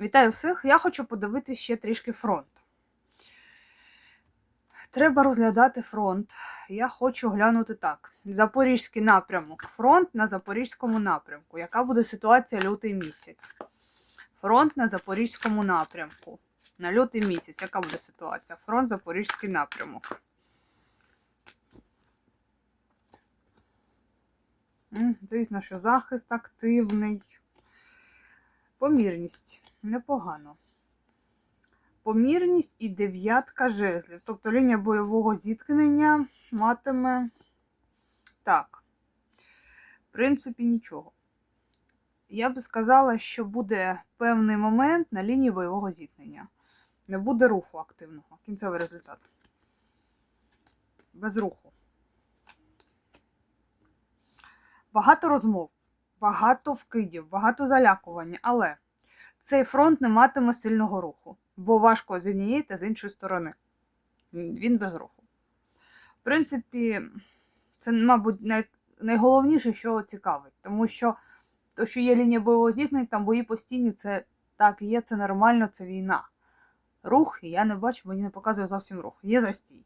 Вітаю всіх! Я хочу подивитися ще трішки фронт. Треба розглядати фронт. Я хочу глянути так: Запорізький напрямок. Фронт на Запорізькому напрямку. Яка буде ситуація лютий місяць? Фронт на Запорізькому напрямку. На лютий місяць. Яка буде ситуація? Фронт Запорізький напрямок. Звісно, що захист активний. Помірність. Непогано. Помірність і дев'ятка жезлів. Тобто лінія бойового зіткнення матиме. Так. В принципі, нічого. Я би сказала, що буде певний момент на лінії бойового зіткнення. Не буде руху активного. Кінцевий результат. Без руху. Багато розмов, багато вкидів, багато залякування, але цей фронт не матиме сильного руху, бо важко з однієї та з іншої сторони. Він без руху. В принципі, це, мабуть, най... найголовніше, що цікавить, тому що то, що є лінія бойового зіткнення, там бої постійні, це так є, це нормально, це війна. Рух я не бачу, мені не показує зовсім рух. Є застій.